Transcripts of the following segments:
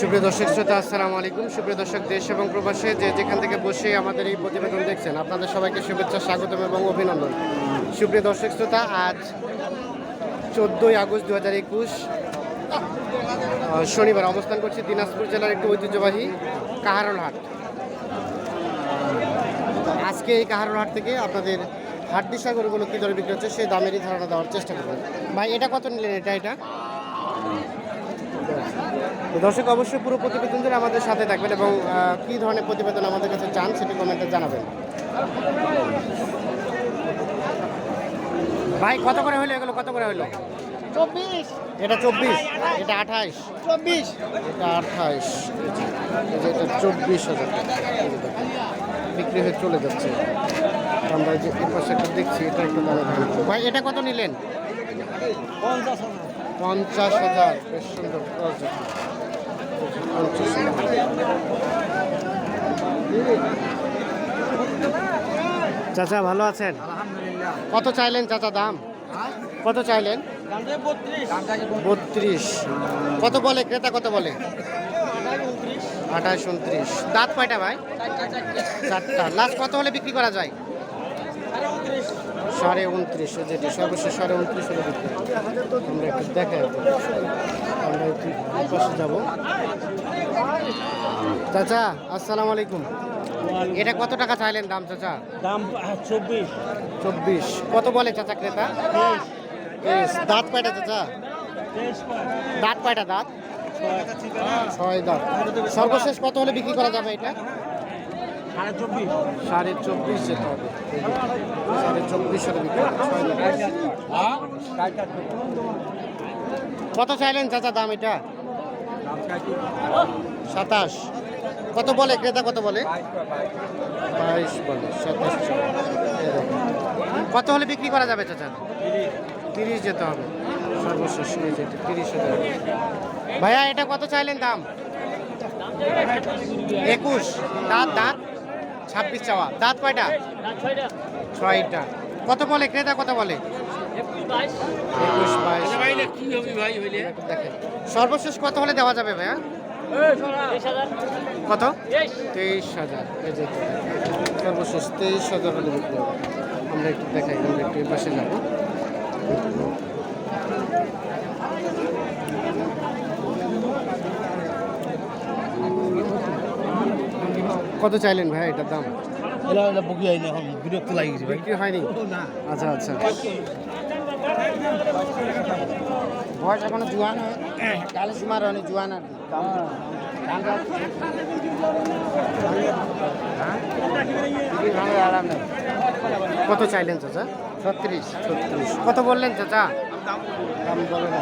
সুপ্রিয় দর্শক শ্রোতা, আসসালামু আলাইকুম। সুপ্রিয় দর্শক, দেশ এবং প্রবাসে যে যেখান থেকে বসে আমাদের এই প্রতিবেদন দেখছেন, আপনাদের সবাইকে শুভেচ্ছা, স্বাগতম এবং অভিনন্দন। সুপ্রিয় দর্শক শ্রোতা, আজ চোদ্দোই আগস্ট দু হাজার একুশ শনিবার অবস্থান করছি দিনাজপুর জেলার একটি ঐতিহ্যবাহী কাহারল হাট আজকে এই কাহারল হাট থেকে আপনাদের হাট দিশা গরুগুলো কী দরে বিক্রি হচ্ছে, সেই দামেরই ধারণা দেওয়ার চেষ্টা করবেন। ভাই, এটা কত নিলেন এটা এটা? তো দর্শক অবশ্যই পুরো প্রতিবেদন ধরে আমাদের সাথে থাকবেন এবং কী ধরনের প্রতিবেদন আমাদের কাছে চান সেটি কমেন্টে জানাবেন। ভাই কত করে হলো এগুলো কত করে হলো চব্বিশ। এটা চব্বিশ? এটা আঠাইশ। চব্বিশ। এটা আঠাইশ। এটা চব্বিশ হাজার বিক্রি হয়ে চলে যাচ্ছে। আমরা এই যে এই পাশে একটা দেখছি এটা একটু দামে ভালো ভাই এটা কত নিলেন? পঞ্চাশ হাজার। পঞ্চাশ হাজার। বেশ সুন্দর ক্রস দেখুন। পঞ্চাশ হাজার। চাচা ভালো আছেন? কত চাইলেন চাচা দাম? কত চাইলেন? বত্রিশ। বত্রিশ। কত বলে? ক্রেতা কত বলে? আঠাশ উনত্রিশ। দাঁত কয়টা ভাই? চারটা। লাস্ট কত হলে বিক্রি করা যায়? সাড়ে উনত্রিশ যেটি সর্বশেষ সাড়ে উনত্রিশ হলে বিক্রি আমরা একটু দেখাই আমরা একটু পাশে যাব। চাচা আসসালামু আলাইকুম। এটা কত টাকা চাইলেন দাম চাচা? দাম চব্বিশ। চব্বিশ। কত বলে চাচা ক্রেতা? দাঁত কয়টা চাচা? দাঁত কয়টা দাঁত? ছয় দাঁত। সর্বশেষ কত হলে বিক্রি করা যাবে এটা? সাড়ে চব্বিশ? যেতে হবে। সাড়ে চব্বিশ হলে বিক্রি হবে। ছয় দাঁত। কত চাইলেন চাচা দাম এটা? সাতাশ। কত বলে? ক্রেতা কত বলে? বাইশ বলে সাতাশ। কত হলে বিক্রি করা যাবে চাচা? তিরিশ যেতে হবে। সর্বশেষ এই যে তিরিশ হাজার। ভাইয়া এটা কত চাইলেন দাম? একুশ। দাঁত দাঁত? ছাব্বিশ চাওয়া। দাঁত কয়টা? ছয়টা। কত বলে ক্রেতা, কত বলে? সর্বশেষ কত হলে দেওয়া যাবে ভাইয়া? কত? তেইশ হাজার। সর্বশেষ তেইশ হাজার হলে বিক্রি হবে। আমরা একটু দেখাই, আমরা একটু পাশে যাব। কত চাইলেন ভাই এটার দাম? বুকি হয়নি এখন বিরক্ত লাগিয়েছে বিক্রি হয়নি? আচ্ছা আচ্ছা। বয়স এখনও জুয়ান কালে সীমার অনেক জুয়ান আর। কত চাইলেন চাচা? ছত্রিশ। ছত্রিশ। কত বললেন চাচা? দাম বলে না।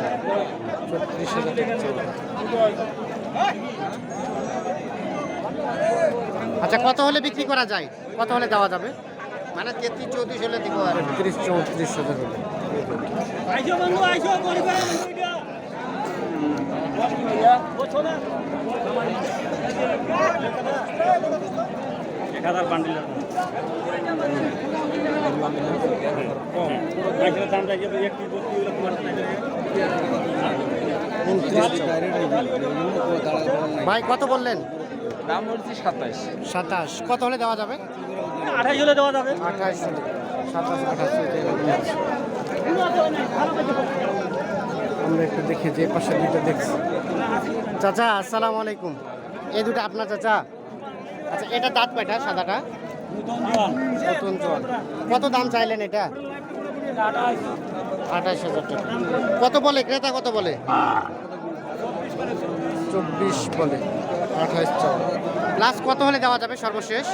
ছত্রিশ হাজার। আচ্ছা কত হলে বিক্রি করা যায়? কত হলে দেওয়া যাবে? মানে তেত্রিশ চৌত্রিশ হলে দিব আর তিরিশ চৌত্রিশ হাজার হলে এক হাজার বান্ডিল ভাই কত বললেন? দাম বলছি সাতাইশ সাতাশ। কত হলে দেওয়া যাবে? আঠাইশ হলে দেওয়া যাবে। আঠাশ সাতাশ আঠাশ। আমরা একটু দেখি যে পাশে দুটো দেখছি। চাচা আসসালামু আলাইকুম। এই দুটো আপনার চাচা? আচ্ছা এটা দাঁত কয়টা সাদাটা? নতুন জল কত দাম চাইলেন এটা? আঠাশ। হাজার টাকা। কত বলে ক্রেতা কত বলে। চব্বিশ বলে। আঠাশ চাও লাস্ট কত হলে দেওয়া যাবে সর্বশেষ?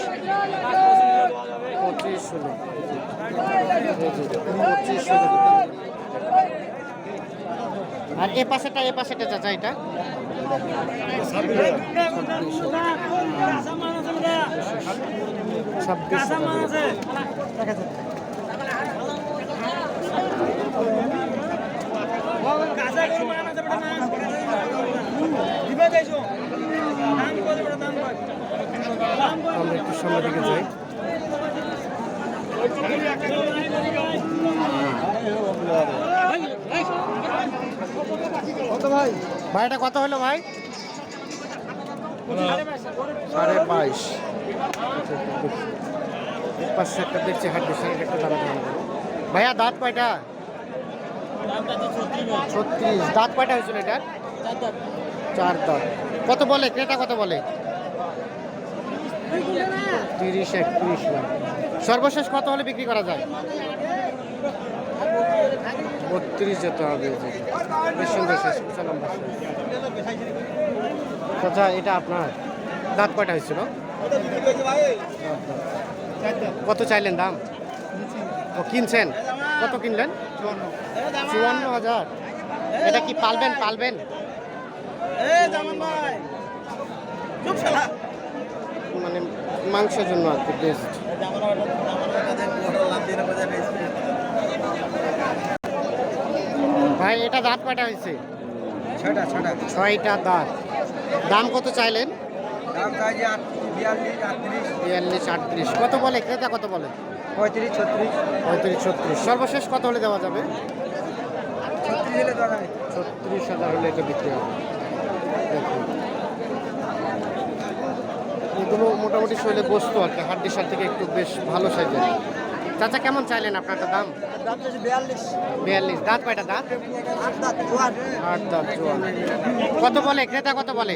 পঁচিশ হলে। পঁচিশ হলে। আর এ পাশেটা এ পাশেটা চাচা এটা। ছাব্বিশ আমরা একটু দিকে যাই। ভাই, এটা কত হলো ভাই? সাড়ে বাইশ। পাঁচশো একটা দেখছি হাড্ডি সাড়ে একটা ভাইয়া, দাঁত কয়টা? ছত্রিশ। দাঁত কয়টা হয়েছিল এটার? চার দাঁত কত বলে? ক্রেতা কত বলে? তিরিশ একত্রিশ লাখ। সর্বশেষ কত হলে বিক্রি করা যায়? বত্রিশ যেতে হবে বেশ সুন্দর শেষ। আচ্ছা এটা আপনার দাঁত কয়টা হয়েছিল? কত চাইলেন দাম? ও কিনছেন? কত কিনলেন? চুয়ান্ন হাজার। এটা কি পালবেন? পালবেন? মানে মাংসের জন্য আর কি বেস্ট ভাই এটা দাঁত কয়টা হয়েছে? ছয়টা ছয়টা। ছয়টা দাঁত। দাম কত চাইলেন? বিয়াল্লিশ আটত্রিশ। কত বলে? ক্রেতা কত বলে? পঁয়ত্রিশ ছত্রিশ। পঁয়ত্রিশ ছত্রিশ। সর্বশেষ কত হলে দেওয়া যাবে। ছত্রিশ হাজার হলে এটা বিক্রি হবে। এগুলো মোটামুটি শৈলে বস্তু আর কি হাড্ডি সার থেকে একটু বেশ ভালো সাইজের। চাচা কেমন চাইলেন আপনার দাম? বিয়াল্লিশ। দাঁত কয়টা দাঁত? আট দাঁত জোয়ান। আট দাঁত কত বলে? ক্রেতা কত বলে?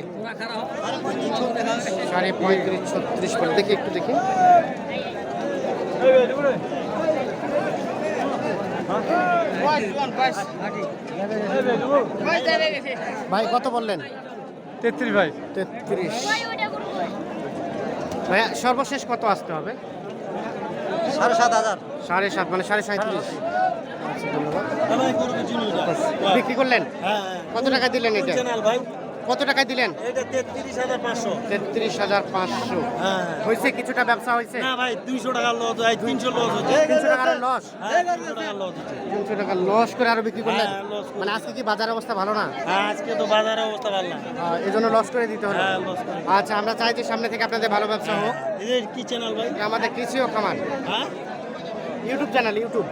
সাড়ে পঁয়ত্রিশ ছত্রিশ বলে। দেখি একটু দেখি। ভাই কত বললেন? তেত্রিশ ভাই। তেত্রিশ। ভাইয়া সর্বশেষ কত আসতে হবে? সাড়ে সাত হাজার। সাড়ে সাত মানে সাড়ে সাঁত্রিশ আচ্ছা বিক্রি করলেন? কত টাকা দিলেন এটা? ভাই। কত টাকায় দিলেন? তেত্রিশ হাজার পাঁচশো। পাঁচশো। হ্যাঁ হয়েছে কিছুটা ব্যবসা হয়েছে? না ভাই দুইশো টাকা লস হয় তিনশো লস হচ্ছে। তিনশো টাকার লস? হ্যাঁ তিনশো টাকা লস করে আরও বিক্রি করলেন? হ্যাঁ। মানে আজকে কি বাজার অবস্থা ভালো না? হ্যাঁ আজকে তো বাজারের অবস্থা ভালো না। এই জন্য লস করে দিতে হলো। হ্যাঁ করে। আচ্ছা আমরা চাইছি সামনে থেকে আপনাদের ভালো ব্যবসা হোক। কি চ্যানেল ভাই? আমাদের কৃষি ও খামার। হ্যাঁ? YouTube channel YouTube.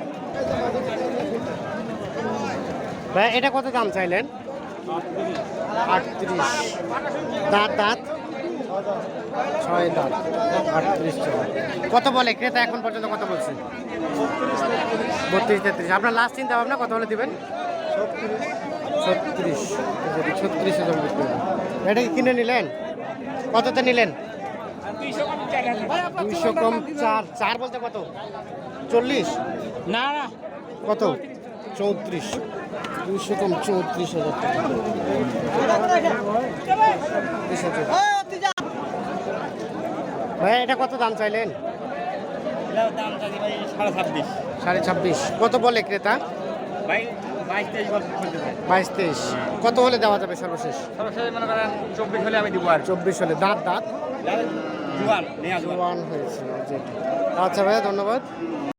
ভাই এটা কত দাম চাইলেন? আটত্রিশ। দাঁত দাঁত? ছয় দাঁত আটত্রিশ ছয় কত বলে? ক্রেতা এখন পর্যন্ত কত বলছে? বত্রিশ তেত্রিশ। আপনার লাস্ট চিন্তা ভাবনা কত বলে দেবেন? ছত্রিশ। ছত্রিশ। হাজার এটা কি কিনে নিলেন? কততে নিলেন? দুইশো কম চার। চার বলতে কত? চল্লিশ? না না। কত? চৌত্রিশ দুইশো কম চৌত্রিশ হাজার টাকা। এটা কত দাম চাইলেন? সাড়ে ছাব্বিশ। কত বলে ক্রেতা? বাইশ তেইশ। কত হলে দেওয়া যাবে সর্বশেষ? চব্বিশ হলে। আমি দিব আর চব্বিশ হলে দাঁত দাঁত জুয়ান হয়েছে আচ্ছা ভাইয়া ধন্যবাদ।